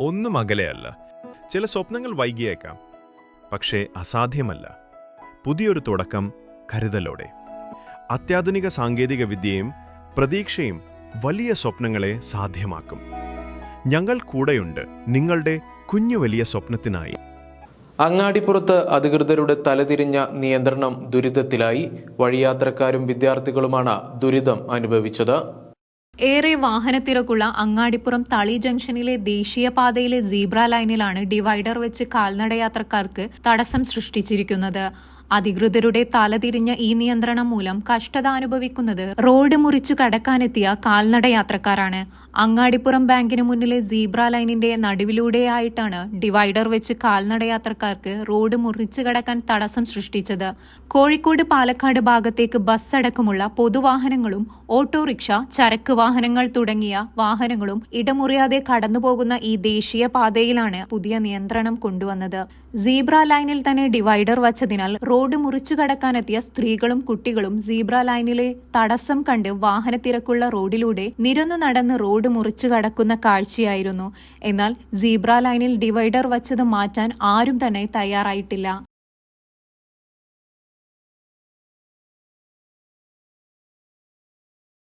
ഒന്നും അകലെയല്ല ചില സ്വപ്നങ്ങൾ വൈകിയേക്കാം. പക്ഷേ അസാധ്യമല്ല. പുതിയൊരു തുടക്കം കരുതലോടെ. അത്യാധുനിക സാങ്കേതിക വിദ്യയും പ്രതീക്ഷയും വലിയ സ്വപ്നങ്ങളെ സാധ്യമാക്കും. ഞങ്ങൾ കൂടെയുണ്ട് നിങ്ങളുടെ കുഞ്ഞു വലിയ സ്വപ്നത്തിനായി. അങ്ങാടിപ്പുറത്ത് അധികൃതരുടെ തലതിരിഞ്ഞ നിയന്ത്രണം ദുരിതത്തിലായി. വഴിയാത്രക്കാരും വിദ്യാർത്ഥികളുമാണ് ദുരിതം അനുഭവിച്ചത്. ഏറെ വാഹനത്തിരക്കുള്ള അങ്ങാടിപ്പുറം തളി ജംഗ്ഷനിലെ ദേശീയപാതയിലെ സീബ്ര ലൈനിലാണ് ഡിവൈഡർ വെച്ച് കാൽനടയാത്രക്കാർക്ക് തടസ്സം സൃഷ്ടിച്ചിരിക്കുന്നത്. അധികൃതരുടെ തലതിരിഞ്ഞ ഈ നിയന്ത്രണം മൂലം കഷ്ടത അനുഭവിക്കുന്നത് റോഡ് മുറിച്ചു കടക്കാനെത്തിയ കാൽനടയാത്രക്കാരാണ്. അങ്ങാടിപ്പുറം ബാങ്കിന് മുന്നിലെ സീബ്ര ലൈനിന്റെ നടുവിലൂടെയായിട്ടാണ് ഡിവൈഡർ വെച്ച് കാൽനടയാത്രക്കാർക്ക് റോഡ് മുറിച്ചു കടക്കാൻ തടസ്സം സൃഷ്ടിച്ചത്. കോഴിക്കോട് പാലക്കാട് ഭാഗത്തേക്ക് ബസ് അടക്കമുള്ള പൊതുവാഹനങ്ങളും ഓട്ടോറിക്ഷ ചരക്ക് വാഹനങ്ങൾ തുടങ്ങിയ വാഹനങ്ങളും ഇടമുറിയാതെ കടന്നുപോകുന്ന ഈ ദേശീയ പാതയിലാണ് പുതിയ നിയന്ത്രണം കൊണ്ടുവന്നത്. സീബ്ര ലൈനിൽ തന്നെ ഡിവൈഡർ വച്ചതിനാൽ റോഡ് മുറിച്ചു കടക്കാനെത്തിയ സ്ത്രീകളും കുട്ടികളും സീബ്ര ലൈനിലെ തടസ്സം കണ്ട് വാഹനത്തിരക്കുള്ള റോഡിലൂടെ നിരന്നു നടന്ന് റോഡ് മുറിച്ചു കടക്കുന്ന കാഴ്ചയായിരുന്നു. എന്നാൽ സീബ്ര ലൈനിൽ ഡിവൈഡർ വച്ചത് മാറ്റാൻ ആരും തന്നെ തയ്യാറായിട്ടില്ല.